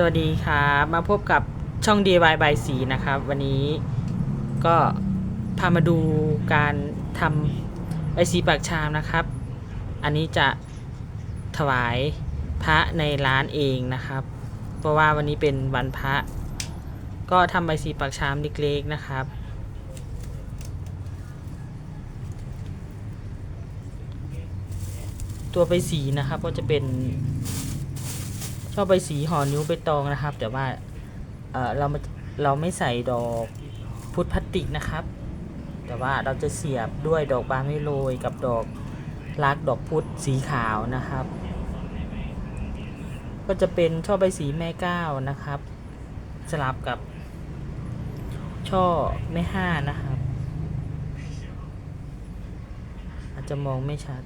สวัสดีครับมาพบกับช่อง DIY by สีนะครับ วันนี้ก็พามาดูการทำใบสีปากชามนะครับ อันนี้จะถวายพระในร้านเองนะครับ เพราะว่าวันนี้เป็นวันพระ ก็ทำใบสีปากชามเล็กๆนะครับ ตัวใบสีนะครับก็จะเป็น ชอบใบสีห่อนิ้วใบตองนะครับ แต่ว่าเเราม่เราไม่ใส่ดอกพุทธพลาสติกนะครับ แต่ว่าเราจะเสียบด้วยดอกบานไม่โรยกับดอกรักดอกพุทธสีขาวนะครับ ก็จะเป็นช่อใบสีแม่เก้านะครับ สลับกับช่อแม่ห้านะครับ อาจจะมองไม่ชัด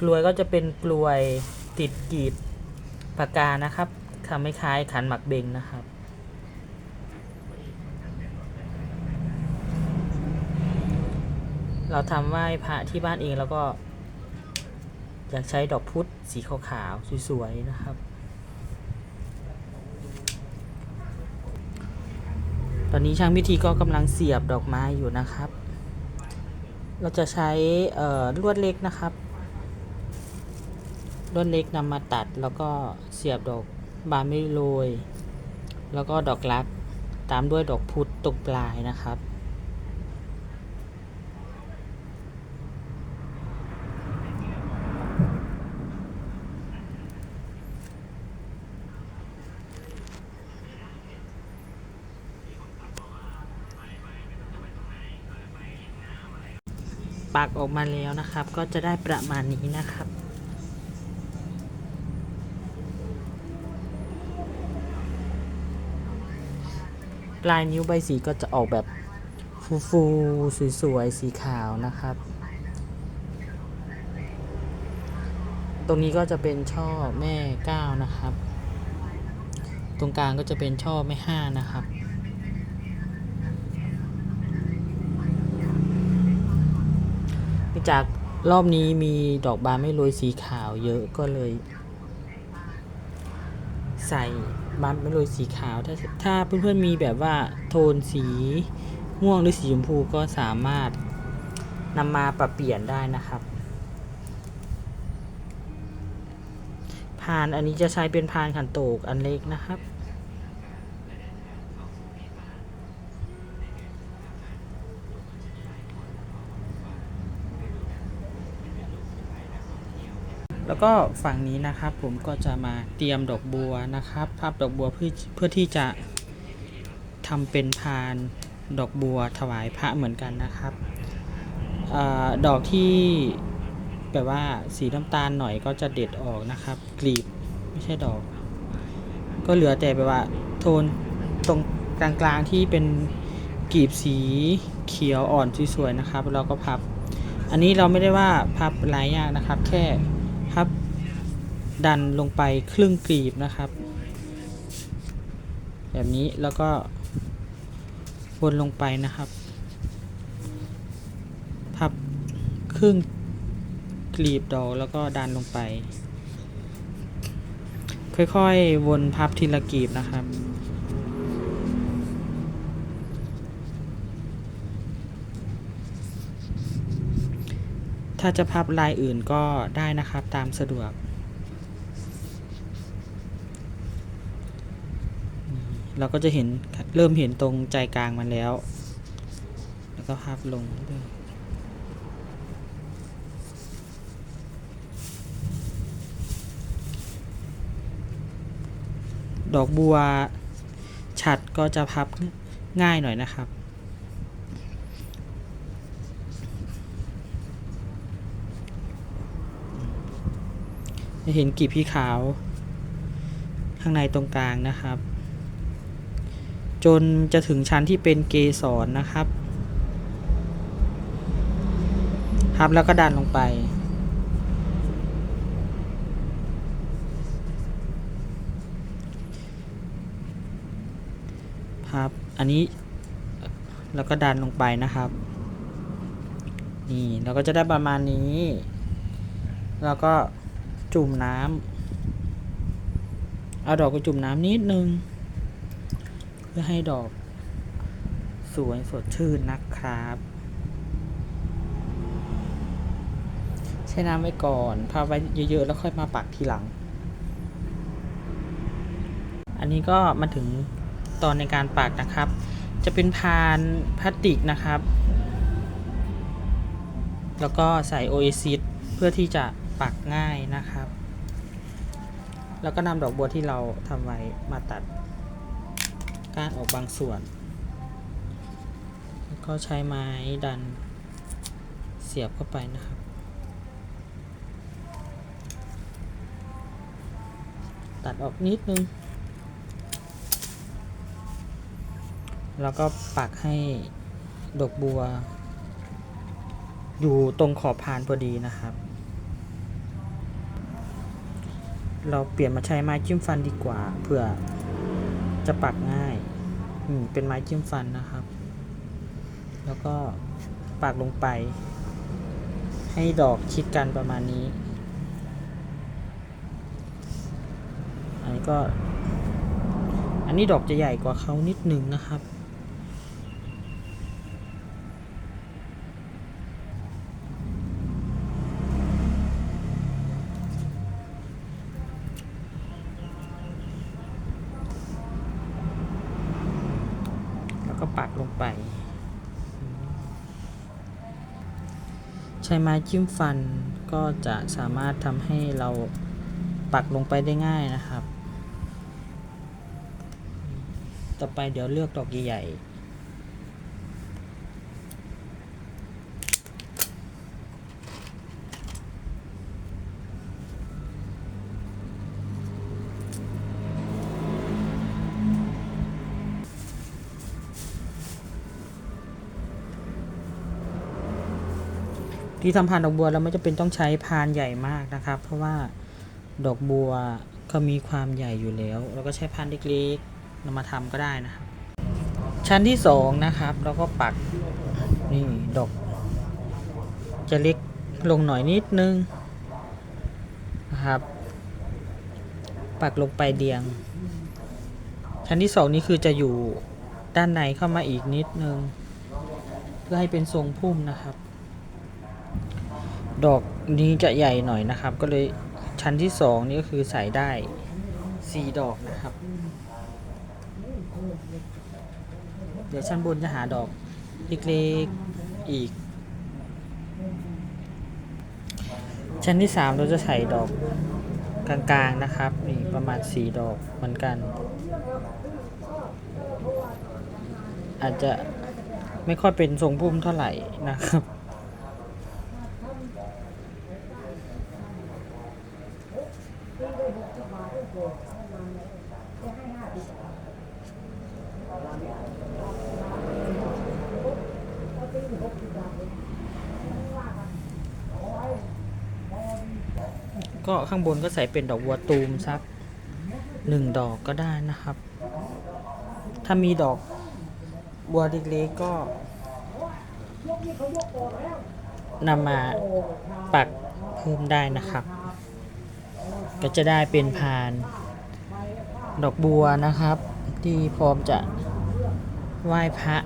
กลวยก็จะเป็นกลวย ติดกีบปากกานะครับทำให้คล้ายขันหมักเบงนะครับ เราทำไหว้พระที่บ้านเองแล้วก็ อยากใช้ดอกพุธสีขาวๆสวยๆนะครับ ตอนนี้ช่างพิธีก็กำลังเสียบดอกไม้อยู่นะครับ เราจะใช้ลวดเล็กนะครับ ลวดเล็กนำมาตัดแล้วก็เสียบดอกบานไม่โรย แล้วก็ดอกรัก ตามด้วยดอกพุธตรงปลายนะครับ ปักออกมาแล้วนะครับ ก็จะได้ประมาณนี้นะครับ ลายนิ้วใบสีก็จะออกแบบฟูๆสวยๆ สีขาวนะครับ ตรงนี้ก็จะเป็นช่อแม่เก้านะครับ ตรงกลางก็จะเป็นช่อแม่ห้านะครับเนื่องจากรอบนี้มีดอกบานไม่โรยสีขาวเยอะก็เลย ใส่ บานไม่โรยสีขาว ถ้าถ้าเพื่อนๆมีแบบว่าโทนสีม่วงหรือสีชมพูก็สามารถนำมาปรับเปลี่ยนได้นะครับ พานอันนี้จะใช้เป็นพานขันโตกอันเล็กนะครับ แล้วก็ฝั่งนี้นะครับผมก็จะมาเตรียมดอกบัวนะครับพับดอกบัวเพื่อเพื่อที่จะทำเป็นพานดอกบัวถวายพระเหมือนกันนะครับอดอกที่แบบว่าสีน้ำตาลหน่อยก็จะเด็ดออกนะครับ กลีบไม่ใช่ดอก ก็เหลือแต่แบบว่า โทนตรงกลางๆที่เป็นกลีบสีเขียวอ่อนสวยๆนะครับ เราก็พับ อันนี้เราไม่ได้ว่าพับลายยากนะครับ แค่ ดันลงไปครึ่งกลีบนะครับ แบบนี้แล้วก็วนลงไปนะครับ พับครึ่งกลีบดอกแล้วก็ดันลงไป ค่อยๆ วนพับทีละกลีบนะครับถ้าจะพับลายอื่นก็ได้นะครับตามสะดวก เราก็จะเห็นเริ่มเห็นตรงใจกลางมันแล้ว แล้วก็พับลงดอกบัวฉัดก็จะพับง่ายหน่อยนะครับ จะเห็นกีบพี่ขาว ข้างในตรงกลางนะครับ จนจะถึงชั้นที่เป็นเกสรนะครับพับแล้วก็ดันลงไปพับ อันนี้แล้วก็ดันลงไปนะครับ นี่เราก็จะได้ประมาณนี้ แล้วก็จุ่มน้ำเอาดอกไปจุ่มน้ำนิดนึง พื่อให้ดอกสวยสดชื่นนะครับ ใช้น้ำไว้ก่อนพาไว้เยอะๆ แล้วค่อยมาปักทีหลัง อันนี้ก็มาถึงตอนในการปักนะครับ จะเป็นพานพลาสติกนะครับ แล้วก็ใส่โอเอซิสเพื่อที่จะปักง่ายนะครับ แล้วก็นำดอกบัวที่เราทำไว้มาตัด ก้านออกบางส่วน แล้วก็ใช้ไม้ดันเสียบเข้าไปนะครับ ตัดออกนิดนึง แล้วก็ปักให้ดอกบัว อยู่ตรงขอบพานพอดีนะครับ เราเปลี่ยนมาใช้ไม้จิ้มฟันดีกว่าเผื่อ จะปักง่าย อืม เป็นไม้จิ้มฟันนะครับ แล้วก็ปักลงไป ให้ดอกชิดกันประมาณนี้ อันนี้ก็ อันนี้ดอกจะใหญ่กว่าเขานิดหนึ่งนะครับ ปักลงไป ใช้ไม้จิ้มฟันก็จะสามารถทำให้เราปักลงไปได้ง่ายนะครับ ต่อไปเดี๋ยวเลือกดอกใหญ่ๆ ที่ทำพานดอกบัวเราไม่จะเป็นต้องใช้พานใหญ่มากนะครับ เพราะว่าดอกบัวก็มีความใหญ่อยู่แล้ว เราก็ใช้พานเล็กๆนำมาทำก็ได้นะครับ ชั้นที่สองนะครับเราก็ปักนี่ดอกจะเล็กลงหน่อยนิดนึงนะครับ ปักลงไปเดียง ชั้นที่สองนี้คือจะอยู่ด้านในเข้ามาอีกนิดนึง เพื่อให้เป็นทรงพุ่มนะครับ ดอกนี้จะใหญ่หน่อยนะครับ ก็เลยชั้นที่สองนี่ก็คือใส่ได้สี่ดอกนะครับ เดี๋ยวชั้นบนจะหาดอกเล็กๆอีก ชั้นที่สามเราจะใส่ดอกกลางๆนะครับนี่ประมาณสี่ดอกเหมือนกัน อาจจะไม่ค่อยเป็นทรงพุ่มเท่าไหร่นะครับ ก็ข้างบนก็ใส่เป็นดอกบัวตูมสักหนึ่งดอกก็ได้นะครับ ถ้ามีดอกบัวเล็กๆก็นำมาปักเพิ่มได้นะครับ ก็จะได้เป็นพานดอกบัวนะครับ ที่พร้อมจะไหว้พระ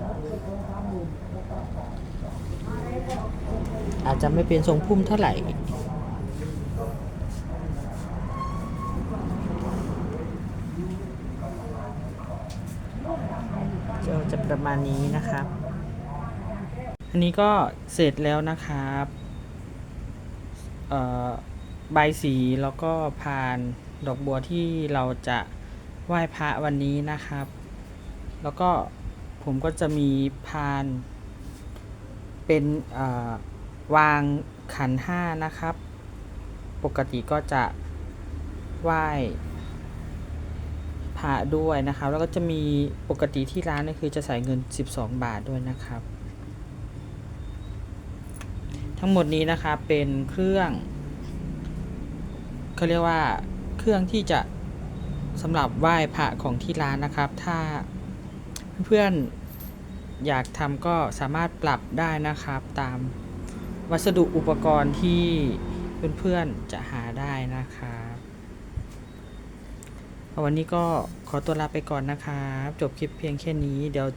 อาจจะไม่เป็นทรงพุ่มเท่าไหร่ ก็ จะประมาณนี้นะครับ อันนี้ก็เสร็จแล้วนะครับใบสีแล้วก็พานดอกบัวที่เราจะไหว้พระวันนี้นะครับ แล้วก็ผมก็จะมีพานเป็นวางขันห้านะครับ ปกติก็จะไหว้ พระด้วยนะครับ แล้วก็จะมีปกติที่ร้านก็คือจะใส่เงิน 12 บาทด้วยนะครับ ทั้งหมดนี้นะครับเป็นเครื่องเขาเรียกว่าเครื่องที่จะสำหรับไหว้พระของที่ร้านนะครับ ถ้าเพื่อนๆอยากทำก็สามารถปรับได้นะครับ ตามวัสดุอุปกรณ์ที่เพื่อนๆจะหาได้นะครับ วันนี้ก็ขอตัวลาไปก่อนนะครับ จบคลิปเพียงแค่นี้ เดี๋ยว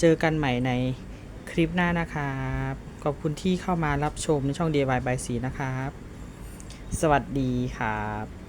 เจอกันใหม่ในคลิปหน้านะครับ ขอบคุณที่เข้ามารับชมในช่อง DIY by สีนะครับ สวัสดีครับ